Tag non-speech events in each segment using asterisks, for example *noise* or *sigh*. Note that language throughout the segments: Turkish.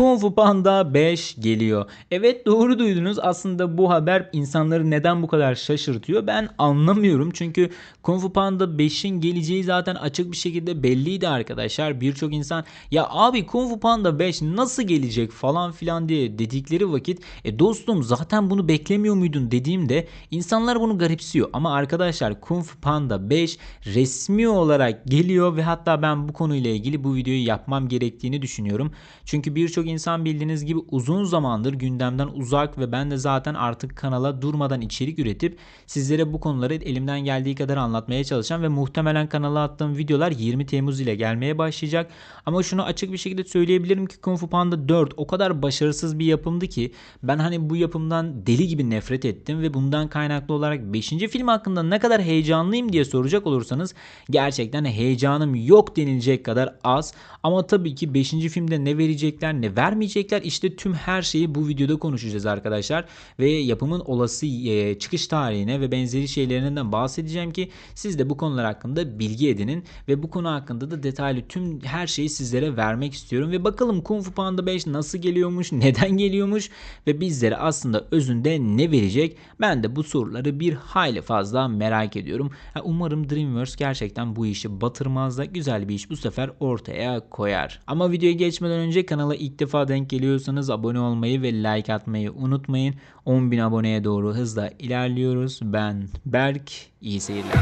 Kung Fu Panda 5 geliyor. Evet doğru duydunuz. Aslında bu haber insanları neden bu kadar şaşırtıyor ben anlamıyorum. Çünkü Kung Fu Panda 5'in geleceği zaten açık bir şekilde belliydi arkadaşlar. Birçok insan ya abi Kung Fu Panda 5 nasıl gelecek falan filan diye dedikleri vakit e dostum zaten bunu beklemiyor muydun dediğimde insanlar bunu garipsiyor. Ama arkadaşlar Kung Fu Panda 5 resmi olarak geliyor ve hatta ben bu konuyla ilgili bu videoyu yapmam gerektiğini düşünüyorum. Çünkü birçok insan bildiğiniz gibi uzun zamandır gündemden uzak ve ben de zaten artık kanala durmadan içerik üretip sizlere bu konuları elimden geldiği kadar anlatmaya çalışan ve muhtemelen kanala attığım videolar 20 Temmuz ile gelmeye başlayacak. Ama şunu açık bir şekilde söyleyebilirim ki Kung Fu Panda 4 o kadar başarısız bir yapımdı ki ben hani bu yapımdan deli gibi nefret ettim ve bundan kaynaklı olarak 5. film hakkında ne kadar heyecanlıyım diye soracak olursanız gerçekten heyecanım yok denilecek kadar az. Ama tabii ki 5. filmde ne verecekler ne vermeyecekler işte tüm her şeyi bu videoda konuşacağız arkadaşlar. Ve yapımın olası e, çıkış tarihine ve benzeri şeylerinden bahsedeceğim ki siz de bu konular hakkında bilgi edinin ve bu konu hakkında da detaylı tüm her şeyi sizlere vermek istiyorum. Ve bakalım Kung Fu Panda 5 nasıl geliyormuş, *laughs* neden geliyormuş ve bizlere aslında özünde ne verecek? Ben de bu soruları bir hayli fazla merak ediyorum. Ha, Umarım Dreamworks gerçekten bu işi batırmaz da güzel bir iş bu sefer ortaya koyar. Ama videoya geçmeden önce kanala ilk defa denk geliyorsanız abone olmayı ve like atmayı unutmayın. 10.000 aboneye doğru hızla ilerliyoruz. Ben Berk. İyi seyirler.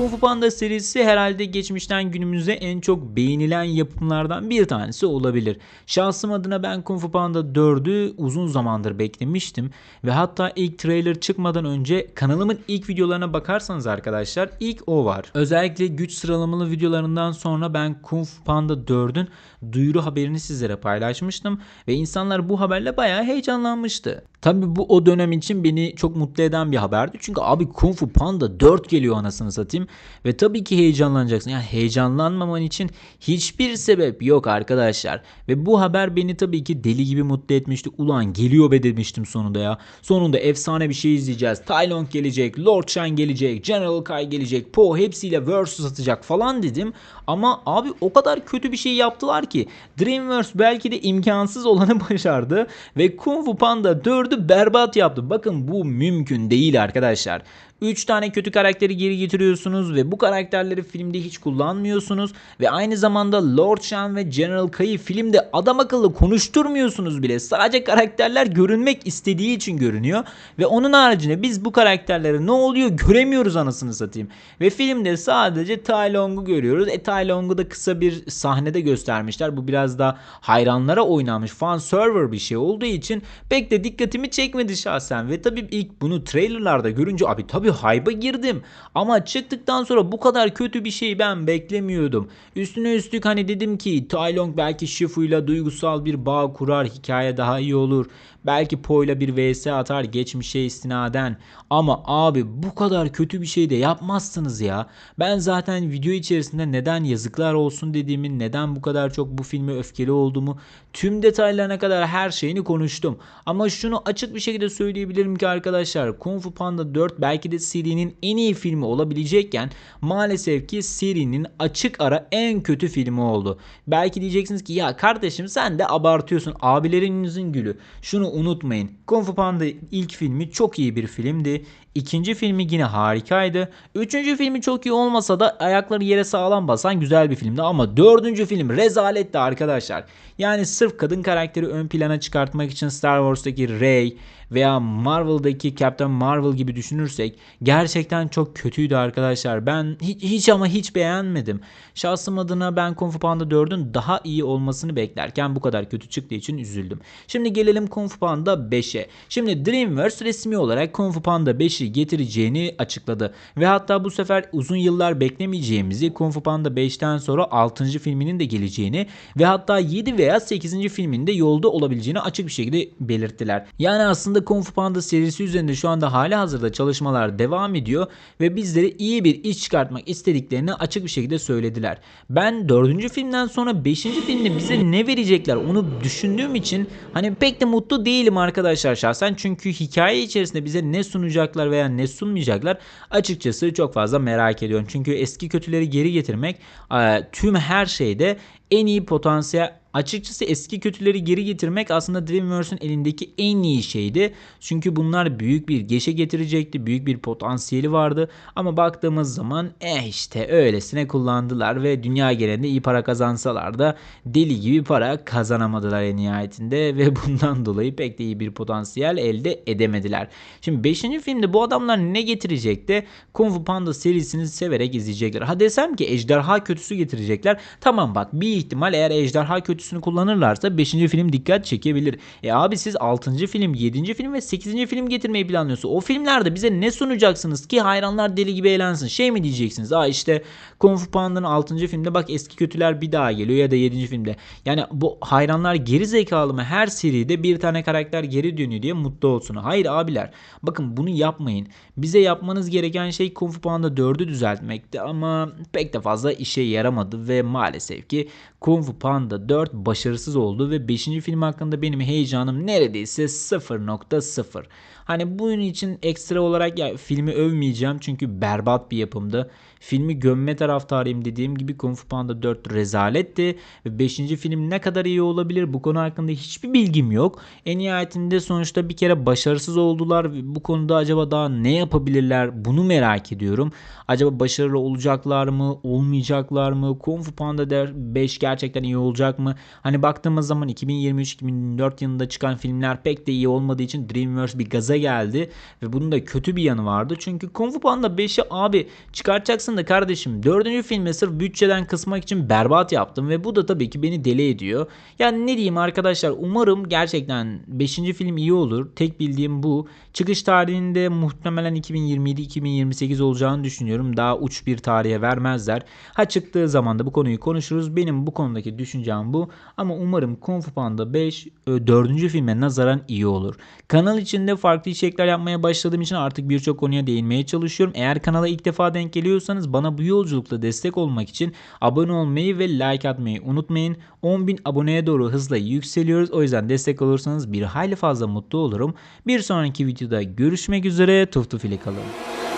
Kung Fu Panda serisi herhalde geçmişten günümüze en çok beğenilen yapımlardan bir tanesi olabilir. Şahsım adına ben Kung Fu Panda 4'ü uzun zamandır beklemiştim ve hatta ilk trailer çıkmadan önce kanalımın ilk videolarına bakarsanız arkadaşlar ilk o var. Özellikle güç sıralamalı videolarından sonra ben Kung Fu Panda 4'ün duyuru haberini sizlere paylaşmıştım ve insanlar bu haberle bayağı heyecanlanmıştı. Tabi bu o dönem için beni çok mutlu eden bir haberdi. Çünkü abi Kung Fu Panda 4 geliyor anasını satayım. Ve tabii ki heyecanlanacaksın. Yani heyecanlanmaman için hiçbir sebep yok arkadaşlar. Ve bu haber beni tabii ki deli gibi mutlu etmişti. Ulan geliyor be demiştim sonunda ya. Sonunda efsane bir şey izleyeceğiz. Tai Lung gelecek, Lord Shan gelecek, General Kai gelecek, Po hepsiyle versus atacak falan dedim. Ama abi o kadar kötü bir şey yaptılar ki. Dreamworks belki de imkansız olanı *laughs* başardı. Ve Kung Fu Panda 4'ü berbat yaptı. Bakın bu mümkün değil arkadaşlar. 3 tane kötü karakteri geri getiriyorsunuz ve bu karakterleri filmde hiç kullanmıyorsunuz ve aynı zamanda Lord Shan ve General Kai'yi filmde adam akıllı konuşturmuyorsunuz bile. Sadece karakterler görünmek istediği için görünüyor ve onun haricinde biz bu karakterleri ne oluyor göremiyoruz anasını satayım. Ve filmde sadece Tai Lung'u görüyoruz. E Tai Lung'u da kısa bir sahnede göstermişler. Bu biraz da hayranlara oynanmış fan server bir şey olduğu için pek de dikkatimi çekmedi şahsen ve tabii ilk bunu trailerlarda görünce abi tabii hype'a girdim. Ama çıktıktan sonra bu kadar kötü bir şey ben beklemiyordum. Üstüne üstlük hani dedim ki Tai Lung belki Shifu'yla duygusal bir bağ kurar, hikaye daha iyi olur. Belki Po'yla bir vs atar geçmişe istinaden. Ama abi bu kadar kötü bir şey de yapmazsınız ya. Ben zaten video içerisinde neden yazıklar olsun dediğimi, neden bu kadar çok bu filme öfkeli olduğumu, tüm detaylarına kadar her şeyini konuştum. Ama şunu açık bir şekilde söyleyebilirim ki arkadaşlar Kung Fu Panda 4 belki de serinin en iyi filmi olabilecekken maalesef ki serinin açık ara en kötü filmi oldu. Belki diyeceksiniz ki ya kardeşim sen de abartıyorsun abilerinizin gülü. Şunu unutmayın. Kung Fu Panda ilk filmi çok iyi bir filmdi. İkinci filmi yine harikaydı. Üçüncü filmi çok iyi olmasa da ayakları yere sağlam basan güzel bir filmdi. Ama dördüncü film rezaletti arkadaşlar. Yani sırf kadın karakteri ön plana çıkartmak için Star Wars'taki Rey veya Marvel'daki Captain Marvel gibi düşünürsek gerçekten çok kötüydü arkadaşlar. Ben hiç, hiç ama hiç beğenmedim. Şahsım adına ben Kung Fu Panda 4'ün daha iyi olmasını beklerken bu kadar kötü çıktığı için üzüldüm. Şimdi gelelim Kung Fu Panda 5'e. Şimdi DreamWorks resmi olarak Kung Fu Panda 5'i getireceğini açıkladı. Ve hatta bu sefer uzun yıllar beklemeyeceğimizi Kung Fu Panda 5'ten sonra 6. filminin de geleceğini ve hatta 7 veya 8. filminde yolda olabileceğini açık bir şekilde belirttiler. Yani aslında Aslında Kung Fu Panda serisi üzerinde şu anda hala hazırda çalışmalar devam ediyor ve bizlere iyi bir iş çıkartmak istediklerini açık bir şekilde söylediler. Ben dördüncü filmden sonra beşinci filmde bize ne verecekler onu düşündüğüm için hani pek de mutlu değilim arkadaşlar şahsen. Çünkü hikaye içerisinde bize ne sunacaklar veya ne sunmayacaklar açıkçası çok fazla merak ediyorum. Çünkü eski kötüleri geri getirmek e, tüm her şeyde en iyi potansiyel Açıkçası eski kötüleri geri getirmek aslında Dreamworks'ün elindeki en iyi şeydi. Çünkü bunlar büyük bir geçe getirecekti. Büyük bir potansiyeli vardı. Ama baktığımız zaman eh işte öylesine kullandılar ve dünya genelinde iyi para kazansalar da deli gibi para kazanamadılar en nihayetinde *laughs* ve bundan dolayı pek de iyi bir potansiyel elde edemediler. Şimdi 5. filmde bu adamlar ne getirecekti? Kung Fu Panda serisini severek izleyecekler. Ha desem ki ejderha kötüsü getirecekler. Tamam bak bir ihtimal eğer ejderha kötüsünü kullanırlarsa 5. film dikkat çekebilir. E abi siz 6. film, 7. film ve 8. film getirmeyi planlıyorsunuz. O filmlerde bize ne sunacaksınız ki hayranlar deli gibi eğlensin? Şey mi diyeceksiniz? Aa işte Kung Fu Panda'nın 6. filmde bak eski kötüler bir daha geliyor ya da 7. filmde. Yani bu hayranlar geri zekalı mı? Her seride bir tane karakter geri dönüyor diye mutlu olsun. Hayır abiler. Bakın bunu yapmayın. Bize yapmanız gereken şey Kung Fu Panda 4'ü düzeltmekti ama pek de fazla işe yaramadı ve maalesef ki Kung Fu Panda 4 başarısız oldu ve 5. film hakkında benim heyecanım neredeyse 0.0. Hani bunun için ekstra olarak ya filmi övmeyeceğim çünkü berbat bir yapımdı. Filmi gömme taraftarıyım dediğim gibi Kung Fu Panda 4 rezaletti ve 5. film ne kadar iyi olabilir bu konu hakkında hiçbir bilgim yok. En nihayetinde sonuçta bir kere başarısız oldular bu konuda acaba daha ne yapabilirler bunu merak ediyorum. Acaba başarılı olacaklar mı olmayacaklar mı Kung Fu Panda 5 gerçekten iyi olacak mı? Hani baktığımız zaman 2023-2024 yılında çıkan filmler pek de iyi olmadığı için DreamWorks bir gaza geldi ve bunun da kötü bir yanı vardı. Çünkü Kung Fu Panda 5'i abi çıkartacaksın da kardeşim 4. filme sırf bütçeden kısmak için berbat yaptım ve bu da tabii ki beni deli ediyor. Yani ne diyeyim arkadaşlar umarım gerçekten 5. film iyi olur. Tek bildiğim bu. Çıkış tarihinde muhtemelen 2027-2028 olacağını düşünüyorum. Daha uç bir tarihe vermezler. Ha çıktığı zaman da bu konuyu konuşuruz. Benim bu konudaki düşüncem bu. Ama umarım Kung Fu Panda 5 4. filme nazaran iyi olur. Kanal içinde farklı içerikler yapmaya başladığım için artık birçok konuya değinmeye çalışıyorum. Eğer kanala ilk defa denk geliyorsanız bana bu yolculukta destek olmak için abone olmayı ve like atmayı unutmayın. 10.000 aboneye doğru hızla yükseliyoruz. O yüzden destek olursanız bir hayli fazla mutlu olurum. Bir sonraki videoda görüşmek üzere. Tuf tuf kalın.